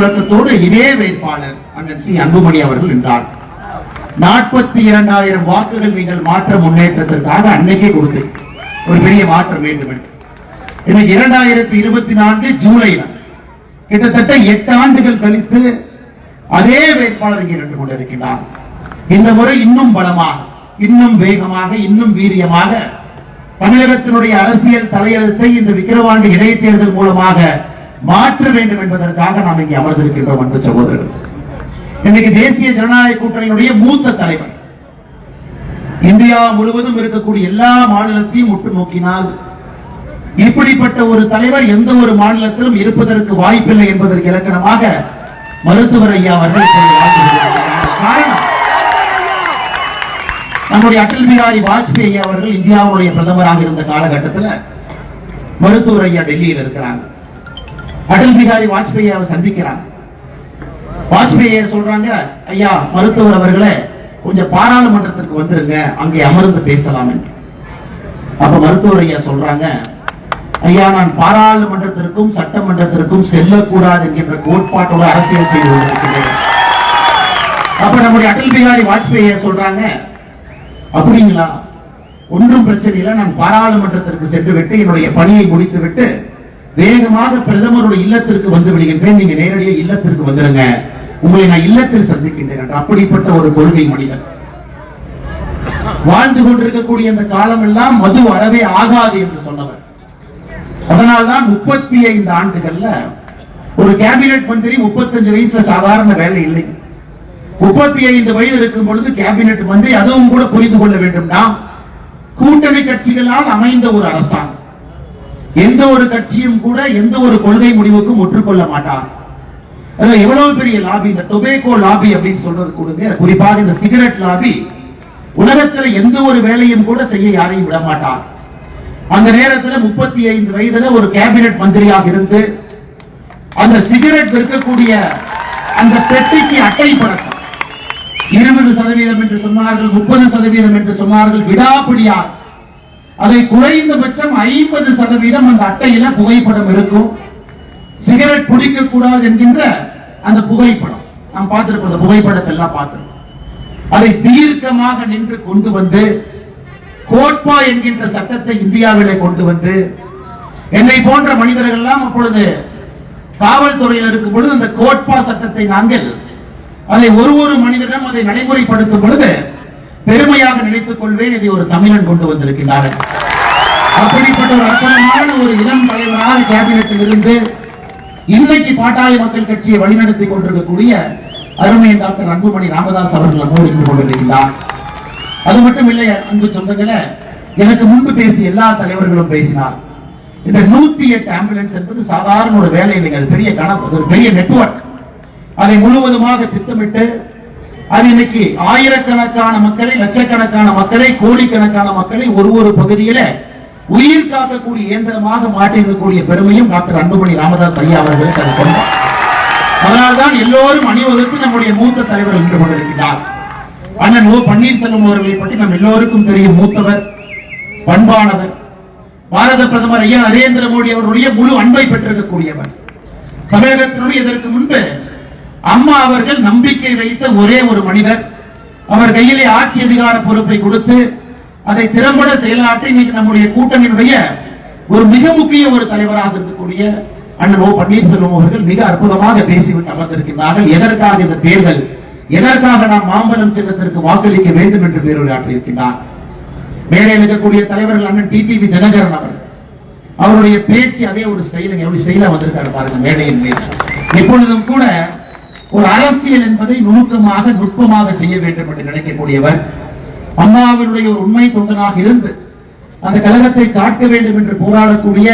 முழக்கத்தோடு இதே வேட்பாளர் அண்ணன் சி. அன்புமணி அவர்கள் நின்றார். நாற்பத்தி இரண்டாயிரம் வாக்குகள் நீங்கள் மாற்ற முன்னேற்றத்திற்காக அன்னைக்கே கொடுத்து ஒரு பெரிய மாற்றம் வேண்டும் என்று. இன்னைக்கு இரண்டாயிரத்தி இருபத்தி நான்கு ஜூலையில் கிட்டத்தட்ட எட்டு ஆண்டுகள் கழித்து அதே வேட்பாளர் இங்கே நின்று கொண்டிருக்கிறார் இந்த முறை இன்னும் பலமாக இன்னும் வேகமாக இன்னும் வீரியமாக தமிழகத்தினுடைய அரசியல் தலையெழுத்தை இந்த விக்கிரவாண்டி இடைத்தேர்தல் மூலமாக மாற்ற வேண்டும் என்பதற்காக நாம் இங்கே அமர்ந்திருக்கின்றோம் அன்பு சகோதரர்கள் இன்னைக்கு தேசிய ஜனநாயக கூட்டணியினுடைய மூத்த தலைவர். இந்தியா முழுவதும் இருக்கக்கூடிய எல்லா மாநிலத்தையும் உற்று நோக்கினால் இப்படிப்பட்ட ஒரு தலைவர் எந்த ஒரு மாநிலத்திலும் இருப்பதற்கு வாய்ப்பில்லை என்பதற்கு இலக்கணமாக மருத்துவர் ஐயா அவர்கள் காரணம் நம்முடைய அடல் பிகாரி வாஜ்பேயி ஐயா அவர்கள் இந்தியாவுடைய பிரதமராக இருந்த காலகட்டத்தில் மருத்துவர் ஐயா டெல்லியில் இருக்கிறாங்க. அடல் பிகாரி வாஜ்பேயி அவர் சந்திக்கிறார். வாஜ்பேயி சொல்றாங்க ஐயா மருத்துவர் அவர்களே கொஞ்சம் பாராளுமன்றத்திற்கு வந்துருங்க அங்கே அமர்ந்து பேசலாம் என்று. அப்ப மருத்துவர் ஐயா சொல்றாங்க ஐயா நான் பாராளுமன்றத்திற்கும் சட்டமன்றத்திற்கும் செல்லக்கூடாது என்கின்ற கோட்பாட்டோட அரசியல் செய்து கொண்டிருக்கிறேன். அப்ப நம்முடைய அடல் பிகாரி வாஜ்பேயி சொல்றாங்க அப்படிங்களா? ஒன்றும் பிரச்சனை இல்லை நான் பாராளுமன்றத்திற்கு சென்று விட்டு என்னுடைய பணியை முடித்து விட்டு வேகமாக பிரதமருடைய இல்லத்திற்கு வந்து விடுகின்றேன். நீங்க நேரடியாக இல்லத்திற்கு வந்துருங்க. உங்களை நான் இல்லத்தில் சந்திக்கின்றேன் என்று அப்படிப்பட்ட ஒரு கொள்கை மனிதன். வாழ்ந்து கொண்டிருக்கக்கூடிய அந்த காலம் எல்லாம் மது அறவே ஆகாது என்று சொன்னவர். அதனால்தான் முப்பத்தி ஐந்து ஆண்டுகள்ல ஒரு கேபினெட் மந்திரி முப்பத்தஞ்சு வயசுல சாதாரண வேலை இல்லை. முப்பத்தி ஐந்து வயது இருக்கும் பொழுது கேபினெட் மந்திரி அதுவும் கூட புரிந்து கொள்ள வேண்டும். நாம் கூட்டணி கட்சிகளால் அமைந்த ஒரு அரசாங்கம். எந்த ஒரு கட்சியும் கூட எந்த ஒரு கொள்கை முடிவுக்கும் ஒற்றுக்கொள்ள மாட்டார். எவ்வளவு பெரிய லாபி இந்த டொபேக்கோ லாபி அப்படின்னு சொல்றது கொடுங்க. குறிப்பாக இந்த சிகரெட் லாபி உலகத்துல எந்த ஒரு வேலையும் கூட செய்ய யாரையும் விட மாட்டார். அந்த நேரத்தில் முப்பத்தி ஐந்து வயதுல ஒரு கேபினெட் மந்திரியாக இருந்து அந்த சிகரெட் விற்கக்கூடிய அந்த பெட்டிக்கு அட்டை பழக்கம் இருபது சதவீதம் என்று சொன்னார்கள் முப்பது சதவீதம் என்று சொன்னார்கள் விடாப்பிடியாக அதை குறைந்தபட்சம் ஐம்பது சதவீதம் அந்த அட்டையில புகைப்படம் இருக்கும். சிகரெட் பிடிக்க கூடாது என்கின்ற அந்த புகைப்படம். நாம் பார்த்திருப்போம் அந்த புகைப்படத்தை எல்லாம் பார்த்திருக்கோம் அதை தீர்க்கமாக நின்று கொண்டு வந்து கோட்பா என்கின்ற சட்டத்தை இந்தியாவிலே கொண்டு வந்து என்னை போன்ற மனிதர்கள் எல்லாம் அப்பொழுது காவல்துறையில் இருக்கும் பொழுது அந்த கோட்பா சட்டத்தை நாங்கள் அதை ஒரு ஒரு மனிதனிடம் அதை நடைமுறைப்படுத்தும் பொழுது பெருமையாக நினைத்துக் கொள்வேன் இதை ஒரு தமிழன் கொண்டு வந்திருக்கின்றார்கள் அப்படிப்பட்ட ஒரு அற்புதமான ஒரு இளம் தலைவராக கேபினட்டில் இருந்து இன்னைக்கு பாட்டாளி மக்கள் கட்சியை வழிநடத்தி கொண்டிருக்கக்கூடிய அருமை டாக்டர் அன்புமணி ராமதாஸ் அவர்கள் நம்மோடு கொண்டிருக்கின்றார். அது மட்டும் இல்லை அன்பு சொந்தங்களே எனக்கு முன்பு பேசிய எல்லா தலைவர்களும் பேசினார். இந்த நூத்தி எட்டு ஆம்புலன்ஸ் என்பது சாதாரண ஒரு வேலை இல்லைங்க அது பெரிய கணக்கு ஒரு பெரிய நெட்ஒர்க் அதை முழுவதுமாக திட்டமிட்டு அது இன்னைக்கு ஆயிரக்கணக்கான மக்களை லட்சக்கணக்கான மக்களை கோடிக்கணக்கான மக்களை ஒரு ஒரு பகுதியில உயிர் காக்கக்கூடிய இயந்திரமாக மாற்றிருக்கக்கூடிய பெருமையும் டாக்டர் அன்புமணி ராமதாஸ் ஐயா அவர்களுக்கு அது அதனால்தான் எல்லோரும் அணிவகுத்து நம்முடைய மூத்த தலைவர் நின்று கொண்டிருக்கிறார். அண்ணன் ஓ பன்னீர்செல்வம் அவர்களை பற்றி நம் எல்லோருக்கும் தெரியும். மூத்தவர் பண்பானவர் பாரத பிரதமர் ஐயா நரேந்திர மோடி அவருடைய முழு அன்பை பெற்றிருக்கக்கூடியவர். தமிழகத்தினுடைய இதற்கு முன்பு அம்மா அவர்கள் நம்பிக்கை வைத்த ஒரே ஒரு மனிதர். அவர் கையிலே ஆட்சி அதிகார பொறுப்பை கொடுத்து அதை திறம்பட செயலாற்றி இன்னைக்கு நம்முடைய கூட்டணியினுடைய ஒரு மிக முக்கிய ஒரு தலைவராக இருக்கக்கூடிய அண்ணன் ஓ பன்னீர்செல்வம் அவர்கள் மிக அற்புதமாக பேசிவிட்டு அமர்ந்திருக்கிறார்கள் எதற்காக இந்த தேர்தல்? எதற்காக நாம் மாம்பலம் சின்னத்திற்கு வாக்களிக்க வேண்டும் என்று பேருரையாற்றியிருக்கிறார் மேலே இருக்கக்கூடிய தலைவர்கள் அண்ணன் டிடிவி தினகரன் அவர் அவருடைய பேச்சு அதே ஒரு ஸ்டைலுங்க எப்படி ஸ்டைலா வந்திருக்காரு பாருங்க மேடையின் மீது இப்பொழுதும் கூட ஒரு அரசியல் என்பதை நுணுக்கமாக நுட்பமாக செய்ய வேண்டும் என்று நினைக்கக்கூடியவர் அம்மாவினுடைய ஒரு உண்மை தொண்டனாக இருந்து அந்த கழகத்தை காக்க வேண்டும் என்று போராடக்கூடிய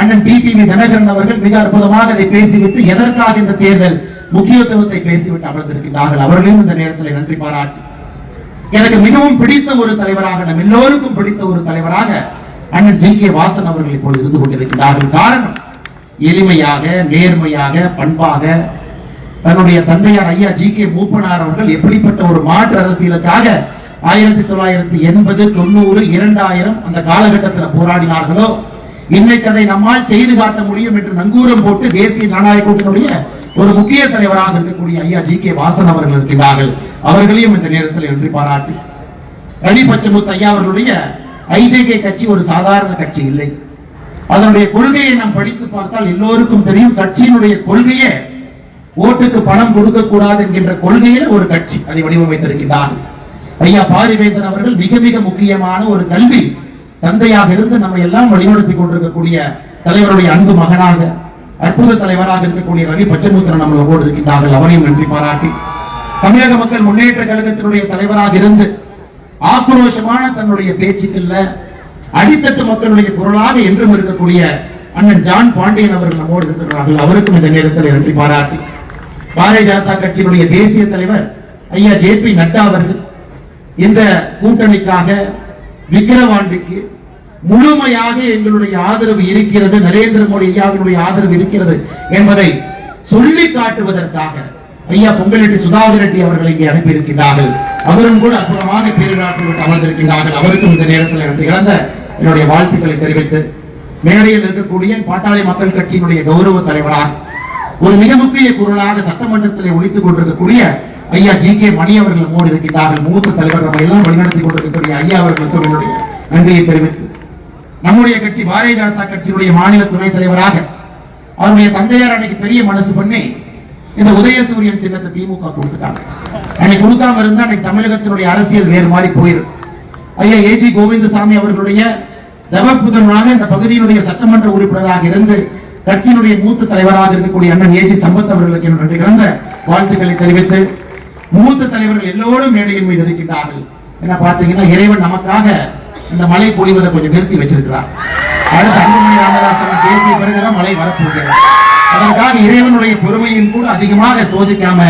அண்ணன் டிடிவி தினகரன் அவர்கள் மிக அற்புதமாக அதை பேசிவிட்டு எதற்காக இந்த தேர்தல் முக்கியத்துவத்தை பேசிவிட்டு அமர்ந்திருக்கிறார்கள் அவர்களையும் இந்த நேரத்தில் நன்றி பாராட்டி. எனக்கு மிகவும் பிடித்த ஒரு தலைவராக நம் எல்லோருக்கும் பிடித்த ஒரு தலைவராக அண்ணன் ஜி கே வாசன் அவர்கள் இப்பொழுது இருந்து கொண்டிருக்கிறார்கள். காரணம் எளிமையாக நேர்மையாக பண்பாக தன்னுடைய தந்தையார் ஐயா ஜி கே மூப்பனார் அவர்கள் எப்படிப்பட்ட ஒரு மாற்று அரசியலுக்காக ஆயிரத்தி தொள்ளாயிரத்தி எண்பது தொண்ணூறு இரண்டாயிரம் அந்த காலகட்டத்தில் போராடினார்களோ? இன்னைக்கு அதை நம்மால் செய்து காட்ட முடியும் என்று நங்கூரம் போட்டு தேசிய ஜனநாயக கூட்டணியுடைய ஒரு முக்கிய தலைவராக இருக்கக்கூடிய ஐயா ஜி கே வாசன் அவர்கள் இருக்கிறார்கள் அவர்களையும் இந்த நேரத்தில் நன்றி பாராட்டி. ரணி பச்சமுத்து ஐயா அவர்களுடைய ஐஜேகே கட்சி ஒரு சாதாரண கட்சி இல்லை. அதனுடைய கொள்கையை நாம் படித்து பார்த்தால் எல்லோருக்கும் தெரியும் கட்சியினுடைய கொள்கையை ஓட்டுக்கு பணம் கொடுக்க கூடாது என்கின்ற கொள்கையில ஒரு கட்சி அதை வடிவமைத்திருக்கிறார் ஐயா பாரிவேந்தன் அவர்கள் மிக மிக முக்கியமான ஒரு கல்வி தந்தையாக இருந்து நம்ம எல்லாம் வழிநடத்தி கொண்டிருக்கக்கூடிய தலைவருடைய அன்பு மகனாக அற்புத தலைவராக இருக்கக்கூடிய ரவி பச்சமுத்திரன் நம்மளோடு இருக்கின்றார்கள். அவரையும் நன்றி பாராட்டி தமிழக மக்கள் முன்னேற்ற கழகத்தினுடைய தலைவராக இருந்து ஆக்ரோஷமான தன்னுடைய பேச்சுக்கள்ல அடித்தட்டு மக்களுடைய குரலாக என்றும் இருக்கக்கூடிய அண்ணன் ஜான் பாண்டியன் அவர்கள் நம்மோடு இருக்கிறார்கள். அவருக்கும் இந்த நேரத்தில் நன்றி பாராட்டி பாரதிய ஜனதா கட்சியினுடைய தேசிய தலைவர் ஐயா ஜே பி நட்டா அவர்கள் இந்த கூட்டணிக்காக விக்கிரவாண்டிக்கு முழுமையாக எங்களுடைய ஆதரவு இருக்கிறது நரேந்திர மோடி ஐயாவினுடைய ஆதரவு இருக்கிறது என்பதை சொல்லி காட்டுவதற்காக ஐயா பொங்கலெட்டி சுதாகர் ரெட்டி அவர்களை இங்கே அனுப்பியிருக்கின்றார்கள். அவரும் கூட அற்புதமாக பேரிடாற்றுவிட்டு அமர்ந்திருக்கின்றார்கள். அவருக்கும் இந்த நேரத்தில் எனக்கு இழந்த என்னுடைய வாழ்த்துக்களை தெரிவித்து மேடையில் இருக்கக்கூடிய பாட்டாளி மக்கள் கட்சியினுடைய கௌரவ தலைவராக ஒரு மிக முக்கிய குரலாக சட்டமன்றத்தில் ஒழித்துக் கொண்டிருக்கக்கூடிய ஐயா ஜி கே மணி அவர்கள் மூடி இருக்கின்றார்கள் மூத்த தலைவர். நம்ம எல்லாம் வழிநடத்தி கொண்டிருக்கக்கூடிய ஐயா அவர்களுக்கு என்னுடைய நன்றியை தெரிவித்து நம்முடைய கட்சி பாரதிய ஜனதா கட்சியினுடைய மாநில துணைத் தலைவராக அவருடைய தந்தையார் அன்னைக்கு பெரிய மனசு பண்ணி இந்த உதயசூரியன் சின்னத்தை திமுக கொடுத்துட்டாங்க. அன்னைக்கு கொடுக்காம இருந்தா அன்னைக்கு தமிழகத்தினுடைய அரசியல் வேறு மாதிரி போயிருக்கு ஐயா ஏஜி கோவிந்தசாமி அவர்களுடைய தவப்புதனாக இந்த பகுதியினுடைய சட்டமன்ற உறுப்பினராக இருந்து கட்சியினுடைய மூத்த தலைவராக இருக்கக்கூடிய அண்ணன் ஏஜி சம்பத் அவர்களுக்கு என்னுடைய நன்றி கலந்த வாழ்த்துக்களை தெரிவித்து மூத்த தலைவர்கள் எல்லோரும் மேடையின் மீது இருக்கின்றார்கள். என்ன பார்த்தீங்கன்னா இறைவன் நமக்காக இந்த மழை பொழிவதை கொஞ்சம் நிறுத்தி வச்சிருக்கிறார். அடுத்து அன்புமணி ராமதாசன் பேசிய பிறகுதான் மழை வரப்போகிறது. அதற்காக இறைவனுடைய பொறுமையின் கூட அதிகமாக சோதிக்காம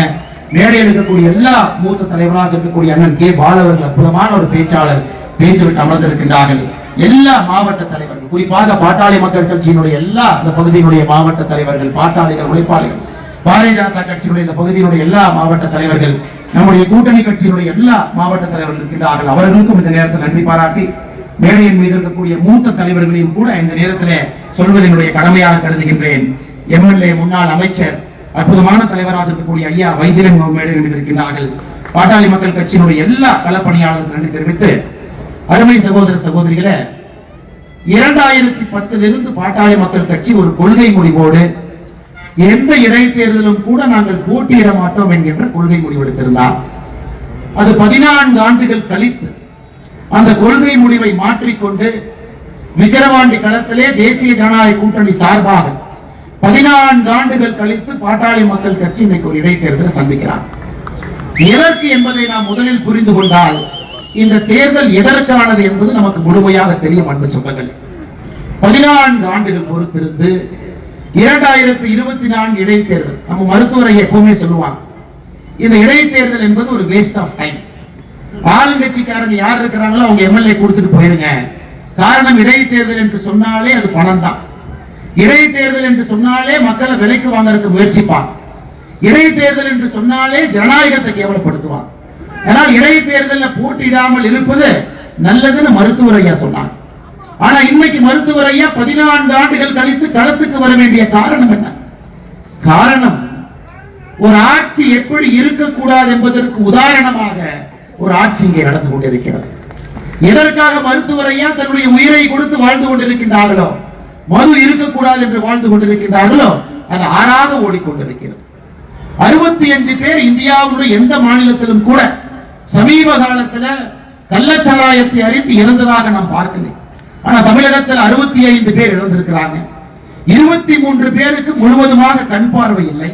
மேடையில் இருக்கக்கூடிய எல்லா மூத்த தலைவராக இருக்கக்கூடிய அண்ணன் கே பாலவர்கள் அற்புதமான ஒரு பேச்சாளர் பேசிவிட்டு அமர்ந்திருக்கின்றார்கள். எல்லா மாவட்ட தலைவர்கள் குறிப்பாக பாட்டாளி மக்கள் கட்சியினுடைய எல்லா இந்த பகுதியினுடைய மாவட்ட தலைவர்கள் பாட்டாளிகள் உழைப்பாளிகள் பாரதிய ஜனதா கட்சியினுடைய இந்த பகுதியினுடைய எல்லா மாவட்ட தலைவர்கள் நம்முடைய கூட்டணி கட்சியினுடைய எல்லா மாவட்ட தலைவர்கள் இருக்கின்றார்கள். அவர்களுக்கும் இந்த நேரத்தில் நன்றி பாராட்டி மேடையின் மீது இருக்கக்கூடிய மூத்த தலைவர்களையும் கூட இந்த நேரத்திலே சொல்வது என்னுடைய கடமையாக கருதுகின்றேன். எம்எல்ஏ முன்னாள் அமைச்சர் அற்புதமான தலைவராக இருக்கக்கூடிய ஐயா வைத்தியன் மேடையில் இருக்கின்றார்கள். பாட்டாளி மக்கள் கட்சியினுடைய எல்லா களப்பணியாளர்களுக்கு நன்றி தெரிவித்து அருமை சகோதர சகோதரிகளே இரண்டாயிரத்தி பத்திலிருந்து பாட்டாளி மக்கள் கட்சி ஒரு கொள்கை முடிவோடு எந்த இடைத்தேர்தலும் கூட நாங்கள் போட்டியிட மாட்டோம் என்கின்ற கொள்கை முடிவெடுத்திருந்தார் அது பதினான்கு ஆண்டுகள் கழித்து அந்த கொள்கை முடிவை மாற்றிக்கொண்டு விக்கிரவாண்டி களத்திலே தேசிய ஜனநாயக கூட்டணி சார்பாக பதினான்கு ஆண்டுகள் கழித்து பாட்டாளி மக்கள் கட்சி இன்னைக்கு ஒரு இடைத்தேர்தலை சந்திக்கிறார். எதற்கு என்பதை நாம் முதலில் புரிந்து கொண்டால் இந்த தேர்தல் எதற்கானது என்பது நமக்கு முழுமையாக தெரியும் அன்பு சொந்தங்கள். பதினான்கு ஆண்டுகள் பொறுத்திருந்து இரண்டாயிரத்தி இருபத்தி நான்கு இடைத்தேர்தல் நம்ம மருத்துவரை எப்பவுமே சொல்லுவாங்க. இந்த இடைத்தேர்தல் என்பது ஒரு வேஸ்ட் ஆஃப் டைம் ஆளுங்கட்சிக்காரங்க யார் இருக்கிறாங்களோ அவங்க எம்எல்ஏ கொடுத்துட்டு போயிருங்க. காரணம் இடைத்தேர்தல் என்று சொன்னாலே அது பணம் தான் இடைத்தேர்தல் என்று சொன்னாலே மக்களை விலைக்கு வாங்கறதுக்கு முயற்சிப்பான் இடைத்தேர்தல் என்று சொன்னாலே ஜனநாயகத்தை கேவலப்படுத்துவான் ஆனால் இடைத்தேர்தலில் போட்டியிடாமல் இருப்பது நல்லதுன்னு மருத்துவர் ஐயா சொன்னாங்க ஆனா இன்னைக்கு மருத்துவர் ஐயா பதினான்கு ஆண்டுகள் கழித்து களத்துக்கு வர வேண்டிய காரணம் என்ன? காரணம் ஒரு ஆட்சி எப்படி இருக்கக்கூடாது என்பதற்கு உதாரணமாக ஒரு ஆட்சி இங்கே நடந்து கொண்டிருக்கிறது. எதற்காக மருத்துவர் ஐயா தன்னுடைய உயிரை கொடுத்து வாழ்ந்து கொண்டிருக்கின்றார்களோ மது இருக்கக்கூடாது என்று வாழ்ந்து கொண்டிருக்கின்றார்களோ அது ஆறாக ஓடிக்கொண்டிருக்கிறது. அறுபத்தி அஞ்சு பேர் இந்தியாவுடைய எந்த மாநிலத்திலும் கூட சமீப காலத்துல கள்ளச்சாராயத்தை அறிந்து இறந்ததாக நாம் பார்க்கல ஆனா தமிழகத்தில் அறுபத்தி ஐந்து பேர் இழந்திருக்கிறாங்க இருபத்தி மூன்று பேருக்கு முழுவதுமாக கண் பார்வை இல்லை.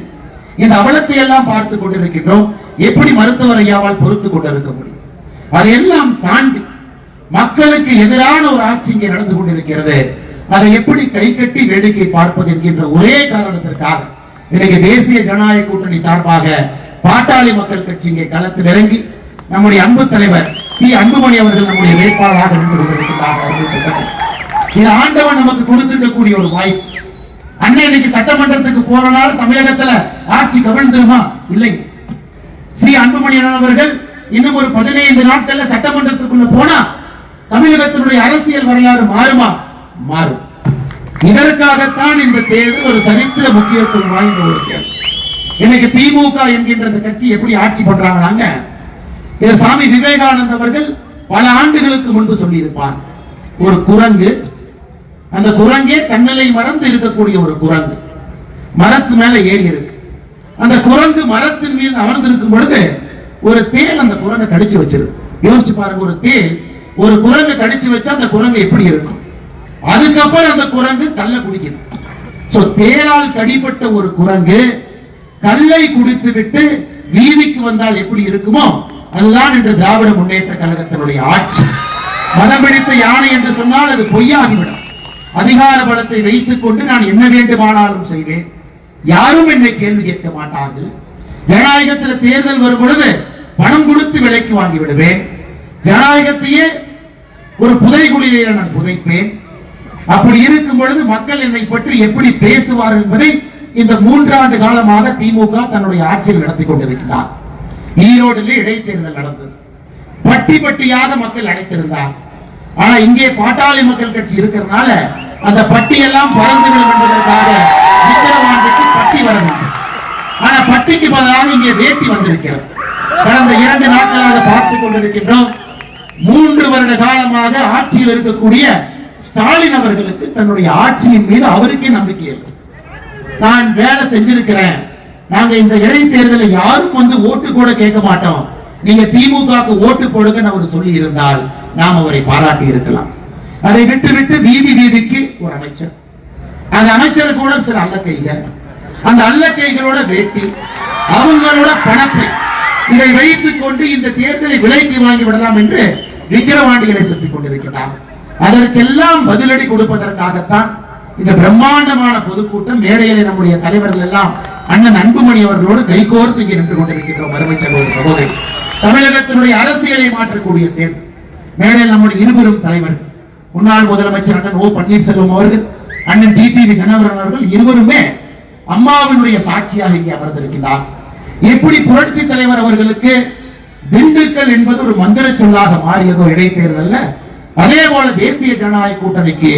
இந்த அவலத்தை எல்லாம் பார்த்து கொண்டிருக்கின்றோம். எப்படி மருத்துவர் ஐயாவால் பொறுத்து கொண்டிருக்க முடியும்? அதையெல்லாம் தாண்டி மக்களுக்கு எதிரான ஒரு ஆட்சி இங்கே நடந்து கொண்டிருக்கிறது. அதை எப்படி கை கட்டி வேடிக்கை பார்ப்பது என்கின்ற ஒரே காரணத்திற்காக இன்னைக்கு தேசிய ஜனநாயக கூட்டணி சார்பாக பாட்டாளி மக்கள் கட்சி இங்கே களத்தில் இறங்கி நம்முடைய அன்பு தலைவர் சி. அன்புமணி அவர்கள் நம்முடைய வேட்பாளராக நின்று கொண்டிருக்கிறார் இது ஆண்டவன் நமக்கு கொடுத்திருக்கக்கூடிய ஒரு வாய்ப்பு. அண்ணன் இன்னைக்கு சட்டமன்றத்துக்கு போறனால தமிழகத்துல ஆட்சி கவிழ்ந்துருமா? இல்லை. சி. அன்புமணி அவர்கள் இன்னும் ஒரு பதினைந்து நாட்கள்ல சட்டமன்றத்துக்குள்ள போனா தமிழகத்தினுடைய அரசியல் வரலாறு மாறுமா? மாறும். இதற்காகத்தான் இந்த தேர்தல் ஒரு சரித்திர முக்கியத்துவம் வாய்ந்த ஒரு தேர்தல் இன்னைக்கு திமுக என்கின்ற கட்சி எப்படி ஆட்சி பண்றாங்கன்னாங்க இதை சாமி விவேகானந்த் அவர்கள் பல ஆண்டுகளுக்கு முன்பு சொல்லியிருப்பார். ஒரு குரங்கு அந்த குரங்கே தன்னிலை மறந்து இருக்கக்கூடிய ஒரு குரங்கு. மரத்து மேல ஏறி இருக்கு. அந்த குரங்கு மரத்தின் மீது அமர்ந்திருக்கும் பொழுது ஒரு தேல் அந்த குரங்கை கடிச்சு வச்சிருக்கு. யோசிச்சு பாருங்க ஒரு தேல் ஒரு குரங்கை கடிச்சு வச்சா அந்த குரங்கு எப்படி இருக்கும்? அதுக்கப்புறம் அந்த குரங்கு கல்ல குடிக்குது. சோ தேளால் கடிபட்ட ஒரு குரங்கு கல்லை குடித்து விட்டு வீதிக்கு வந்தால் எப்படி இருக்குமோ அதுதான் இன்று திராவிட முன்னேற்ற கழகத்தினுடைய ஆட்சி. மதம் பிடித்த யானை என்று சொன்னால் அது பொய்யாகிவிடும். அதிகார பலத்தை வைத்துக் கொண்டு நான் என்ன வேண்டுமானாலும் செய்வேன். யாரும் என்னை கேள்வி கேட்க மாட்டார்கள். ஜனநாயகத்தில் தேர்தல் வரும் பொழுது பணம் கொடுத்து விலைக்கு வாங்கி விடுவேன். ஜனநாயகத்தையே ஒரு புதைகுழியிலே நான் புதைப்பேன். அப்படி இருக்கும் பொழுது மக்கள் என்னை பற்றி எப்படி பேசுவார் என்பதை இந்த மூன்றாண்டு காலமாக திமுக தன்னுடைய ஆட்சியில் நடத்தி கொண்டிருக்கிறார். ஈரோடுல இடைத்தேர்தல் நடந்தது. பட்டி பட்டியாக மக்கள் அடைத்திருந்தார். ஆனா இங்கே பாட்டாளி மக்கள் கட்சி இருக்கிறதுனால அந்த பட்டியெல்லாம் பறந்து விடும் என்பதற்காக விக்கிரவாண்டிக்கு பட்டி வர வேண்டும் ஆனா பட்டிக்கு பதிலாக இங்கே வேட்டி வந்திருக்கிறது. கடந்த இரண்டு நாட்களாக பார்த்துக் கொண்டிருக்கின்றோம். மூன்று வருட காலமாக ஆட்சியில் இருக்கக்கூடிய ஸ்டாலின் அவர்களுக்கு தன்னுடைய ஆட்சியின் மீது அவருக்கே நம்பிக்கை இருக்கு நான் வேலை செஞ்சிருக்கிறேன். நாங்க இந்த இடைத்தேர்தலை யாரும் வந்து ஓட்டு கூட கேட்க மாட்டோம். நீங்க திமுகவுக்கு ஓட்டு போடுங்கன்னு அவர் சொல்லி இருந்தால் நாம் அவரை பாராட்டி இருக்கலாம். அதை விட்டு விட்டு வீதி வீதிக்கு ஒரு அமைச்சர். அந்த அமைச்சர் கூட சில அல்லக்கைங்க அந்த அல்லக்கைகளோட வேட்டி. அவங்களோட பணப்பை இதை வைத்துக் கொண்டு இந்த தேர்தலை விலைக்கு வாங்கி விடலாம் என்று விக்கிரவாண்டிகளை சுத்திக் கொண்டிருக்கிறார். அதற்கெல்லாம் பதிலடி கொடுப்பதற்காகத்தான் இந்த பிரம்மாண்டமான பொதுக்கூட்டம் மேடையிலே நம்முடைய தலைவர்கள் எல்லாம் அண்ணன் அன்புமணி அவர்களோடு கைகோர்த்து இங்கே நின்று கொண்டிருக்கின்றோம் அருமை சகோதர சகோதரி. தமிழகத்தினுடைய அரசியலை மாற்றக்கூடிய தேர்தல். மேடையில் நம்முடைய இருவரும் தலைவர்கள் முன்னாள் முதலமைச்சர் அண்ணன் ஓ பன்னீர்செல்வம் அவர்கள் அண்ணன் டிடிவி கணவரன் அவர்கள் இருவருமே அம்மாவினுடைய சாட்சியாக இங்கே அமர்ந்திருக்கிறார் எப்படி புரட்சி தலைவர் அவர்களுக்கு திண்டுக்கல் என்பது ஒரு மந்திர சொல்லாக மாறியதோ இடைத்தேர்தல் அதே போல தேசிய ஜனநாயக கூட்டணிக்கு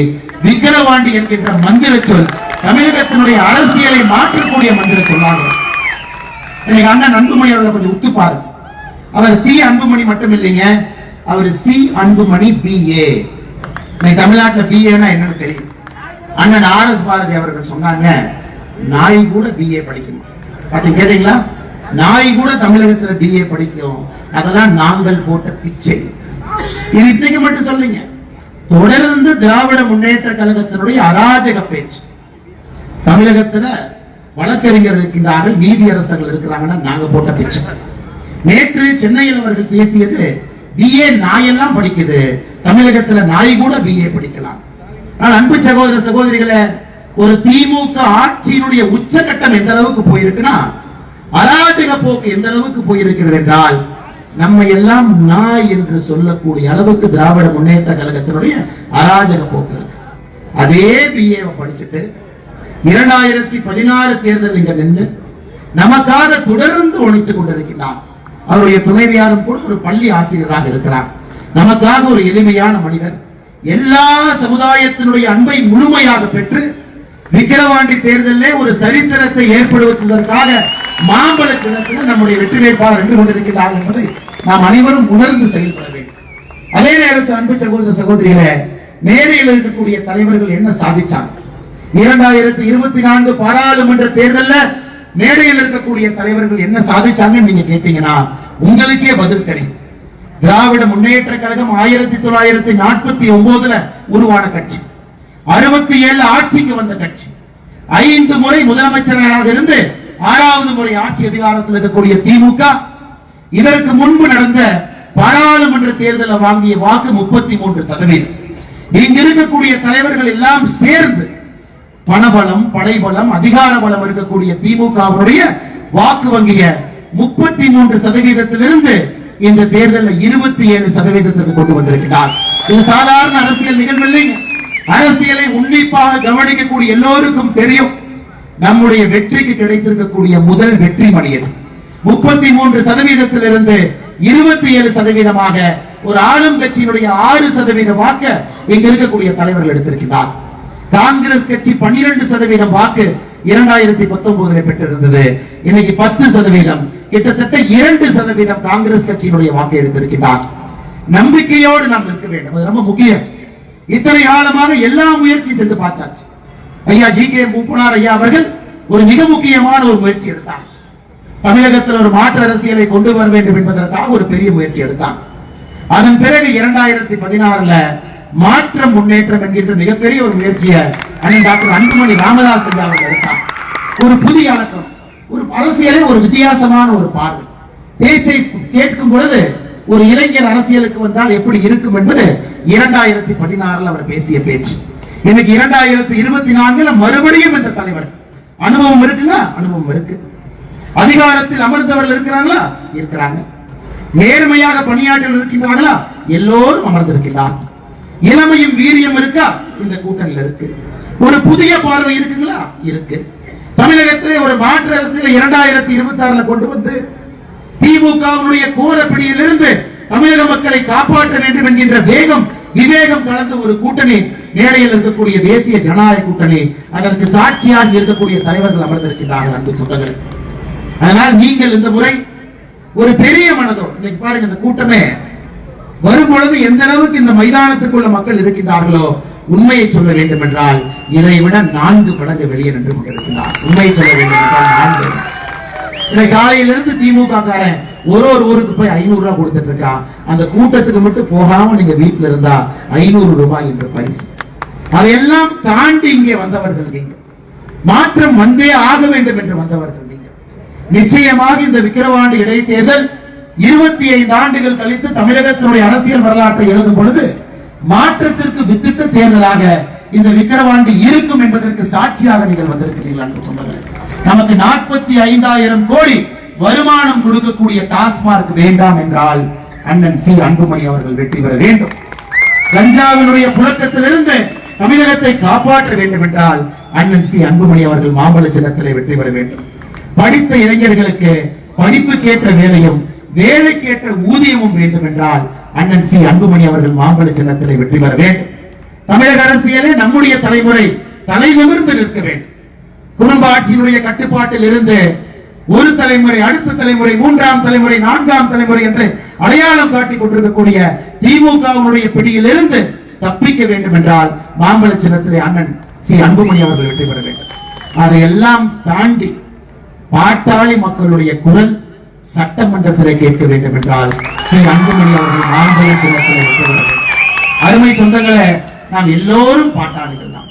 விக்கிரவாண்டி என்கின்ற மந்திர சொல் தமிழகத்தினுடைய அரசியலை மாற்றக்கூடிய மந்திர சொல்லாக இன்னைக்கு அண்ணன் அன்புமணி அவர்களை கொஞ்சம் உத்து பாருங்க அவர் சி அன்புமணி மட்டும் இல்லைங்க அவர் சி அன்புமணி பிஏ இன்னைக்கு தமிழ்நாட்டுல பிஏனா என்னன்னு தெரியும். அண்ணன் ஆர் எஸ் பாரதி அவர்கள் சொன்னாங்க நாய் கூட பிஏ படிக்கணும் பாத்தீங்க கேட்டீங்களா? நாய் கூட தமிழகத்துல பிஏ படிக்கும். அதெல்லாம் நாங்கள் போட்ட பிச்சை. இது இன்னைக்கு மட்டும் சொல்லுங்க. தொடர்ந்து திராவிட முன்னேற்ற கழகத்தினுடைய அராஜக பேச்சு. தமிழகத்துல வழக்கறிஞர் இருக்கின்றார்கள் நீதியரசர்கள் இருக்கிறாங்கன்னா நாங்க போட்ட பேச்சு. நேற்று சென்னையில் அவர்கள் பேசியது பிஏ நாயெல்லாம் படிக்குது. தமிழகத்துல நாய் கூட பிஏ படிக்கலாம். ஆனால் அன்பு சகோதர சகோதரிகளை ஒரு திமுக ஆட்சியினுடைய உச்சகட்டம் எந்த அளவுக்கு போயிருக்குன்னா அராஜக போக்கு எந்த அளவுக்கு போயிருக்கிறது என்றால் நம்ம எல்லாம் நாய் என்று சொல்லக்கூடிய அளவுக்கு திராவிட முன்னேற்ற கழகத்தினுடைய அராஜக போக்கு அதே பிஏ படிச்சுட்டு இரண்டாயிரத்தி பதினாறு தேர்தல் இங்க நின்று நமக்காக தொடர்ந்து ஒழித்துக் கொண்டிருக்கிறார் அவருடைய துணைவியாரும் கூட ஒரு பள்ளி ஆசிரியராக இருக்கிறார் நமக்காக ஒரு எளிமையான மனிதர் எல்லா சமுதாயத்தினுடைய அன்பை முழுமையாக பெற்று விக்கிரவாண்டி தேர்தலிலே ஒரு சரித்திரத்தை ஏற்படுத்துவதற்காக மாம்பழ தினத்தில் நம்முடைய வெற்றி வேட்பாளர் என்று கொண்டிருக்கிறார் என்பது நாம் அனைவரும் உணர்ந்து செயல்பட வேண்டும். அதே நேரத்தில் அன்பு சகோதர சகோதரிகளே மேடையில் இருக்கக்கூடிய தலைவர்கள் என்ன சாதிச்சாங்க? இரண்டாயிரத்தி இருபத்தி நான்கு பாராளுமன்ற தேர்தல்ல மேடையில் இருக்கக்கூடிய தலைவர்கள் என்ன சாதிச்சாங்கன்னு நீங்க கேட்டீங்கன்னா உங்களுக்கே பதில் தெரியும். திராவிட முன்னேற்ற கழகம் ஆயிரத்தி தொள்ளாயிரத்தி நாற்பத்தி ஒன்பதுல உருவான கட்சி. அறுபத்தி ஏழு ஆட்சிக்கு வந்த கட்சி. ஐந்து முறை முதலமைச்சராக இருந்து ஆறாவது முறை ஆட்சி அதிகாரத்தில் இருக்கக்கூடிய திமுக இதற்கு முன்பு நடந்த பாராளுமன்ற தேர்தலில் வாங்கிய வாக்கு முப்பத்தி மூன்று சதவீதம். இங்க இருக்கக்கூடிய தலைவர்கள் எல்லாம் சேர்ந்து பணபலம் படைபலம் அதிகார பலம் இருக்கக்கூடிய திமுகவுடைய வாக்கு வங்கிய முப்பத்தி மூன்று சதவீதத்திலிருந்து இந்த தேர்தலில் இருபத்தி ஏழு சதவீதத்திற்கு கொண்டு வந்திருக்கிறார். இது சாதாரண அரசியல் நிகழ்வு இல்லைங்க. அரசியலை உன்னிப்பாக கவனிக்கக்கூடிய எல்லோருக்கும் தெரியும். நம்முடைய வெற்றிக்கு கிடைத்திருக்கக்கூடிய முதல் வெற்றி மணியது முப்பத்தி மூன்று சதவீதத்திலிருந்து இருபத்தி ஏழு சதவீதமாக ஒரு ஆளும் கட்சியினுடைய ஆறு சதவீத வாக்கு இங்க இருக்கக்கூடிய தலைவர்கள் எடுத்திருக்கிறார் காங்கிரஸ் கட்சி பன்னிரண்டு சதவீதம் வாக்கு இரண்டாயிரத்தி பத்தொன்பதுல பெற்றிருந்தது. இன்னைக்கு பத்து சதவீதம். கிட்டத்தட்ட இரண்டு சதவீதம் காங்கிரஸ் கட்சியினுடைய வாக்கு எடுத்திருக்கிறார் நம்பிக்கையோடு நாம் இருக்க வேண்டும். அது ரொம்ப முக்கியம். இத்தனை காலமாக எல்லா முயற்சி சென்று பார்த்தாச்சு. ஐயா ஜி கே மூப்பனார் ஐயா அவர்கள் ஒரு மிக முக்கியமான ஒரு முயற்சி எடுத்தார். தமிழகத்தில் ஒரு மாற்று அரசியலை கொண்டு வர வேண்டும் என்பதற்காக ஒரு பெரிய முயற்சி எடுத்தான். அதன் பிறகு இரண்டாயிரத்தி பதினாறுல மாற்றம் முன்னேற்றம் என்கின்ற மிகப்பெரிய ஒரு முயற்சியை அன்னை டாக்டர் அன்புமணி ராமதாஸ் அவர்கள் எடுத்தார் ஒரு புதிய அடக்கம் ஒரு அரசியலே ஒரு வித்தியாசமான ஒரு பார்வை. பேச்சை கேட்கும் பொழுது ஒரு இளைஞர் அரசியலுக்கு வந்தால் எப்படி இருக்கும் என்பது இரண்டாயிரத்தி பதினாறுல அவர் பேசிய பேச்சு. இன்னைக்கு இரண்டாயிரத்தி இருபத்தி நான்குல மறுபடியும் இந்த தலைவர். அனுபவம் இருக்குங்க அனுபவம் இருக்கு. அதிகாரத்தில் அமர்ந்தவர்கள் இருக்கிறாங்களா? இருக்கிறாங்க. நேர்மையாக பணியாற்றல் இருக்கின்றார்களா? எல்லோரும் அமர்ந்திருக்கிறார் இளமையும் வீரியம் இருக்கா? இந்த கூட்டணியில் இருக்கு. ஒரு புதிய பார்வை இருக்குங்களா? இருக்கு. தமிழகத்திலே ஒரு மாற்று அரசியல் இரண்டாயிரத்தி இருபத்தி ஆறுல கொண்டு வந்து திமுகவுடைய கோரப்பிடியிலிருந்து தமிழக மக்களை காப்பாற்ற வேண்டும் என்கின்ற வேகம் விவேகம் கலந்த ஒரு கூட்டணி மேடையில் இருக்கக்கூடிய தேசிய ஜனநாயக கூட்டணி அதற்கு சாட்சியாக இருக்கக்கூடிய தலைவர்கள் அமர்ந்திருக்கிறார்கள் அன்பு சொந்தங்கள். அதனால் நீங்கள் இந்த முறை ஒரு பெரிய மனதோ இன்னைக்கு பாருங்க இந்த கூட்டமே வரும்பொழுது எந்த அளவுக்கு இந்த மைதானத்துக்குள்ள மக்கள் இருக்கின்றார்களோ உண்மையை சொல்ல வேண்டும் என்றால் இதை விட நான்கு மடங்கு வெளியே நின்று கொண்டிருக்கிறார். உண்மையை சொல்ல வேண்டும் என்றால் நான்கு. இன்னைக்கு காலையிலிருந்து திமுக காரன் ஒரு ஒரு ஊருக்கு போய் ஐநூறு ரூபாய் கொடுத்துட்டு இருக்கான். அந்த கூட்டத்துக்கு மட்டும் போகாம நீங்க வீட்டுல இருந்தா ஐநூறு ரூபாய் என்ற பரிசு. அதையெல்லாம் தாண்டி இங்கே வந்தவர்கள் நீங்க. மாற்றம் வந்தே ஆக வேண்டும் என்று வந்தவர்கள் நிச்சயமாக இந்த விக்கிரவாண்டி இடைத்தேர்தல் இருபத்தி ஐந்து ஆண்டுகள் கழித்து தமிழகத்தினுடைய அரசியல் வரலாற்றை எழுதும் பொழுது மாற்றத்திற்கு வித்திட்ட தேர்தலாக இந்த விக்கிரவாண்டி இருக்கும் என்பதற்கு சாட்சியாக நீங்கள் வந்திருக்கிறீர்கள் நமக்கு நாற்பத்தி ஐந்தாயிரம் கோடி வருமானம் கொடுக்கக்கூடிய டாஸ்மார்க் வேண்டாம் என்றால் அண்ணன் சி. அன்புமணி அவர்கள் வெற்றி பெற வேண்டும். கஞ்சாவினுடைய புழக்கத்திலிருந்து தமிழகத்தை காப்பாற்ற வேண்டும் என்றால் அண்ணன் சி. அன்புமணி அவர்கள் மாம்பழ சின்னத்திலே வெற்றி பெற வேண்டும். படித்த இளைஞர்களுக்கு படிப்புக்கேற்ற வேலையும் வேலைக்கேற்ற ஊதியமும் வேண்டும் என்றால் அண்ணன் சி. அன்புமணி அவர்கள் மாம்பழ சின்னத்திலே வெற்றி பெற வேண்டும். தமிழக அரசியலே நம்முடைய தலைமுறை தலைநிமிர்ந்து நிற்க வேண்டும். குடும்ப ஆட்சியினுடைய கட்டுப்பாட்டில் இருந்து ஒரு தலைமுறை அடுத்த தலைமுறை மூன்றாம் தலைமுறை நான்காம் தலைமுறை என்று அடையாளம் காட்டிக் கொண்டிருக்கக்கூடிய திமுகவினுடைய பிடியிலிருந்து தப்பிக்க வேண்டும் என்றால் மாம்பழ சின்னத்திலே அண்ணன் சி. அன்புமணி அவர்கள் வெற்றி பெற வேண்டும். அதையெல்லாம் தாண்டி பாட்டாளி மக்களுடைய குரல் சட்டமன்றத்தில் கேட்க வேண்டும் என்றால் ஸ்ரீ அன்புமணி அவர்கள் மாம்பழ சின்னத்திலே அருமை சொந்தங்களை நாம் எல்லோரும் பாட்டாளிகள் தான்.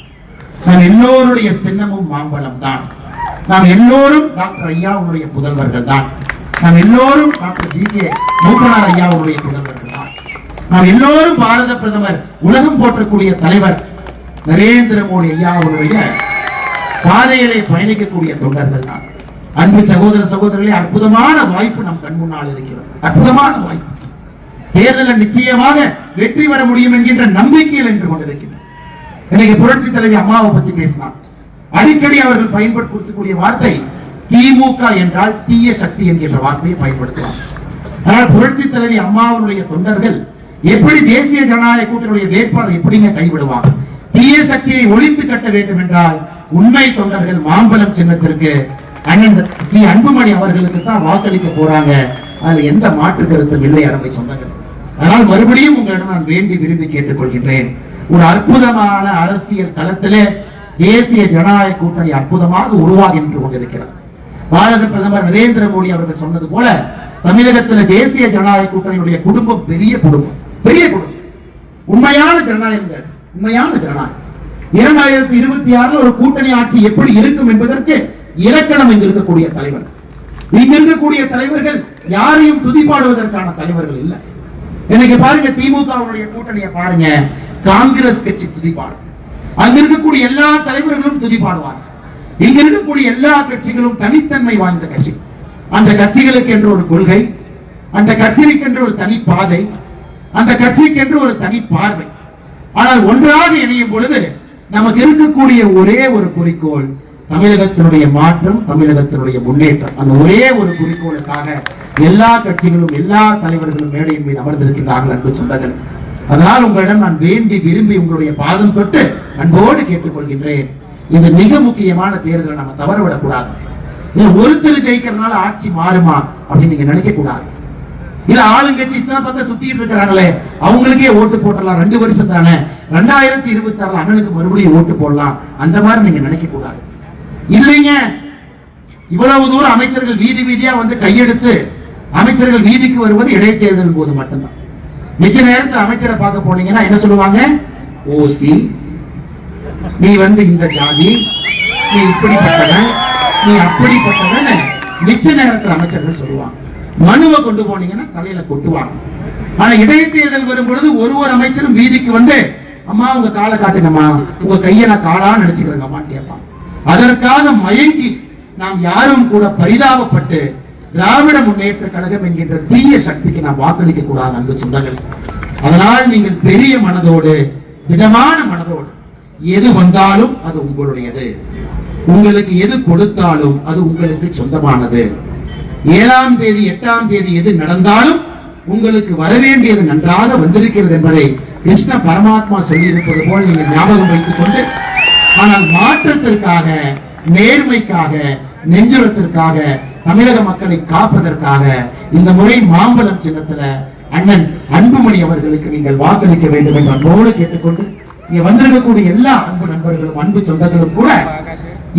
நாம் எல்லோருடைய சின்னமும் மாம்பழம் தான். நாம் எல்லோரும் டாக்டர் ஐயாவுடைய புதல்வர்கள் தான். நாம் எல்லோரும் டாக்டர் ஜி கே மூப்பனார் ஐயாவுடைய புதல்வர்கள் தான். நாம் எல்லோரும் பாரத பிரதமர் உலகம் போற்றக்கூடிய தலைவர் நரேந்திர மோடி ஐயாவுடைய பாதையிலே பயணிக்கக்கூடிய தொண்டர்கள் தான். அன்பு சகோதர சகோதரர்களே அற்புதமான வாய்ப்பு நம் கண் முன்னால் இருக்கிறது. அற்புதமான வாய்ப்பு. தேர்தலில் நிச்சயமாக வெற்றி பெற முடியும் என்கின்ற நம்பிக்கையில் என்று கொண்டிருக்கிறேன் இன்னைக்கு புரட்சி தலைவி அம்மாவை பத்தி பேசினார் அடிக்கடி அவர்கள் பயன்படுத்தக்கூடிய வார்த்தை திமுக என்றால் தீய சக்தி என்கின்ற வார்த்தையை பயன்படுத்தலாம் ஆனால் புரட்சி தலைவி அம்மாவுடைய தொண்டர்கள் எப்படி தேசிய ஜனநாயக கூட்டணியுடைய வேட்பாளர் எப்படிங்க கைவிடுவாங்க? தீய சக்தியை ஒழித்து கட்ட வேண்டும் என்றால் உண்மை தொண்டர்கள் மாம்பலம் சின்னத்திற்கு அண்ணன் ஸ்ரீ அன்புமணி அவர்களுக்கு தான் வாக்களிக்க போறாங்க. அதுல எந்த மாற்று கருத்தும் இல்லை அருமை சொன்னாங்க அதனால் மறுபடியும் உங்களிடம் நான் வேண்டி விரும்பி கேட்டுக்கொள்கின்றேன். ஒரு அற்புதமான அரசியல் களத்திலே தேசிய ஜனநாயக கூட்டணி அற்புதமாக உருவாகி கொண்டிருக்கிறார் பாரத பிரதமர் நரேந்திர மோடி அவர்கள் சொன்னது போல தமிழகத்தில் தேசிய ஜனநாயக கூட்டணியுடைய குடும்பம் பெரிய குடும்பம் பெரிய குடும்பம். உண்மையான ஜனநாயகம் உண்மையான ஜனநாயகம். இரண்டாயிரத்தி இருபத்தி ஆறுல ஒரு கூட்டணி ஆட்சி எப்படி இருக்கும் என்பதற்கு இலக்கணம் இங்கு இருக்கக்கூடிய தலைவர். இங்க இருக்கக்கூடிய தலைவர்கள் யாரையும் துதிப்பாடுவதற்கான தலைவர்கள் இல்லை. இன்னைக்கு பாருங்க திமுகவுடைய கூட்டணியை பாருங்க. காங்கிரஸ் கட்சி துதிப்பாடு. அங்க இருக்கக்கூடிய எல்லா தலைவர்களும் துதிப்பாடுவாங்க. இங்க இருக்கக்கூடிய எல்லா கட்சிகளும் தனித்தன்மை வாய்ந்த கட்சி. அந்த கட்சிகளுக்கு என்று ஒரு கொள்கை அந்த கட்சிகளுக்கு என்று ஒரு தனி பாதை அந்த கட்சிக்கு என்று ஒரு தனி பார்வை ஆனால் ஒன்றாக இணையும் பொழுது நமக்கு இருக்கக்கூடிய ஒரே ஒரு குறிக்கோள் தமிழகத்தினுடைய மாற்றம் தமிழகத்தினுடைய முன்னேற்றம். அந்த ஒரே ஒரு குறிக்கோளுக்காக எல்லா கட்சிகளும் எல்லா தலைவர்களும் மேடையின் மீது அமர்ந்திருக்கின்றார்கள் அன்பு சொந்தங்கள். அதனால் உங்களிடம் நான் வேண்டி விரும்பி உங்களுடைய பாதம் தொட்டு அன்போடு கேட்டுக்கொள்கின்றேன். இது மிக முக்கியமான தேர்தலை நம்ம தவறவிடக் கூடாது ஒருத்தர் ஜெயிக்கிறதுனால ஆட்சி மாறுமா அப்படின்னு நீங்க நினைக்க கூடாது இல்ல ஆளுங்கட்சி இத்தனை பக்கம் சுத்திட்டு இருக்கிறாங்களே அவங்களுக்கே ஓட்டு போட்டலாம் ரெண்டு வருஷம் தானே. ரெண்டாயிரத்தி இருபத்தி ஆறுல அண்ணனுக்கு மறுபடியும் ஓட்டு போடலாம். அந்த மாதிரி நீங்க நினைக்க கூடாது இல்லைங்க. இவ்வளவு தூரம் அமைச்சர்கள் வீதி வீதியா வந்து கையெடுத்து அமைச்சர்கள் வீதிக்கு வருவது இடைத்தேர்தல் போது மட்டும்தான். மிச்ச நேரத்தில் அமைச்சரை பார்க்க போனீங்கன்னா என்ன சொல்லுவாங்க? ஓசி நீ வந்து இந்த ஜாதி நீ இப்படிப்பட்டவன் நீ அப்படிப்பட்டவன் மிச்ச நேரத்தில் அமைச்சர்கள் சொல்லுவாங்க. மனுவை கொண்டு போனீங்கன்னா தலையில கொட்டுவாங்க. ஆனா இடைத்தேர்தல் வரும் பொழுது ஒரு ஒரு அமைச்சரும் வீதிக்கு வந்து அம்மா உங்க காலை காட்டுங்கம்மா. உங்க கையை நான் காலா நினைச்சுக்கிறேங்கம்மா கேட்பான் அதற்காக மயங்கி நாம் யாரும் கூட பரிதாபப்பட்டு திராவிட முன்னேற்ற கழகம் என்கின்ற தீய சக்திக்கு நாம் வாக்களிக்க கூடாது அன்பு சொந்தங்கள். அதனால் நீங்கள் பெரிய மனதோடு திடமான மனதோடு எது வந்தாலும் அது உங்களுடையது. உங்களுக்கு எது கொடுத்தாலும் அது உங்களுக்கு சொந்தமானது. ஏழாம் தேதி எட்டாம் தேதி எது நடந்தாலும் உங்களுக்கு வரவேண்டியது நன்றாக வந்திருக்கிறது என்பதை கிருஷ்ண பரமாத்மா சொல்லியிருப்பது போல் நீங்கள் ஞாபகம் வைத்துக் கொண்டு ஆனால் மாற்றத்திற்காக நேர்மைக்காக நெஞ்சுரத்திற்காக தமிழக மக்களை காப்பதற்காக இந்த முறை மாம்பழம் சின்னத்துல அண்ணன் அன்புமணி அவர்களுக்கு நீங்கள் வாக்களிக்க வேண்டும் என்று அன்போடு கேட்டுக்கொண்டு இங்க வந்திருக்கக்கூடிய எல்லா அன்பு நண்பர்களும் அன்பு சொந்தங்களும் கூட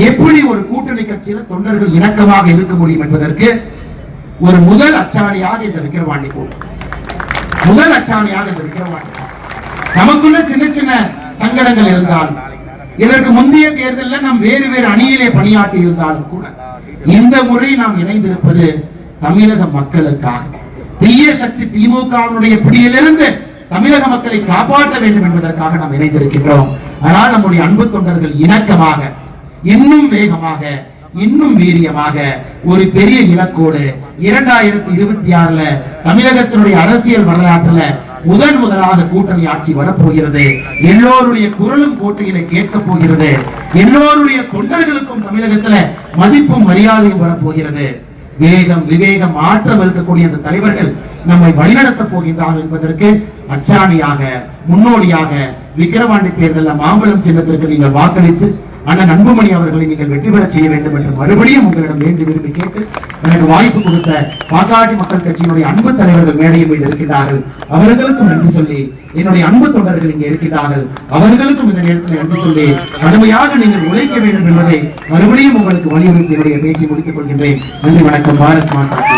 எப்படி ஒரு கூட்டணி கட்சியில தொண்டர்கள் இணக்கமாக இருக்க முடியும் என்பதற்கு ஒரு முதல் அச்சாணியாக இந்த விக்கிரவாண்டி கூட்டம் முதல் அச்சாணியாக இந்த விக்கிரவாண்டி நமக்குள்ள சின்ன சின்ன சங்கடங்கள் இருந்தால் இதற்கு முந்தைய தேர்தலில் நாம் வேறு வேறு அணியிலே பணியாற்றி இருந்தாலும் கூட இந்த முறை நாம் இணைந்திருப்பது தமிழக மக்களுக்காக. தீய சக்தி திமுகவினுடைய பிடியிலிருந்து தமிழக மக்களை காப்பாற்ற வேண்டும் என்பதற்காக நாம் இணைந்திருக்கின்றோம். ஆனால் நம்முடைய அன்பு தொண்டர்கள் இணக்கமாக இன்னும் வேகமாக இன்னும் வீரியமாக ஒரு பெரிய இலக்கோடு இரண்டாயிரத்தி இருபத்தி ஆறுல தமிழகத்தினுடைய அரசியல் வரலாற்றுல முதன் முதலாக கூட்டணி ஆட்சி வரப்போகிறது. எல்லோருடைய குரலும் போட்டியில கேட்க போகிறது. எல்லோருடைய தொண்டர்களுக்கும் தமிழகத்துல மதிப்பும் மரியாதையும் வரப்போகிறது. வேகம் விவேகம் ஆற்றம் இருக்கக்கூடிய அந்த தலைவர்கள் நம்மை வழிநடத்த போகின்றார்கள் என்பதற்கு அச்சாணியாக முன்னோடியாக விக்கிரவாண்டி தேர்தலில் மாம்பழம் சின்னத்திற்கு நீங்கள் வாக்களித்து ஆனால் அன்புமணி அவர்களை நீங்கள் வெற்றி பெற செய்ய வேண்டும் என்று மறுபடியும் உங்களிடம் வேண்டி விரும்பி கேட்டு எனக்கு வாய்ப்பு கொடுத்த பாட்டாட்டி மக்கள் கட்சியினுடைய அன்பு தலைவர்கள் மேடையில் மீது இருக்கின்றார்கள். அவர்களுக்கும் நன்றி சொல்லி என்னுடைய அன்பு தொண்டர்கள் இங்கே இருக்கின்றார்கள். அவர்களுக்கும் இந்த நேரத்தில் நன்றி சொல்லி கடுமையாக நீங்கள் உழைக்க வேண்டும் என்பதை மறுபடியும் உங்களுக்கு வலியுறுத்தி என்னுடைய பேச்சு முடித்துக் கொள்கின்றேன். நன்றி வணக்கம். பாரத் மாதா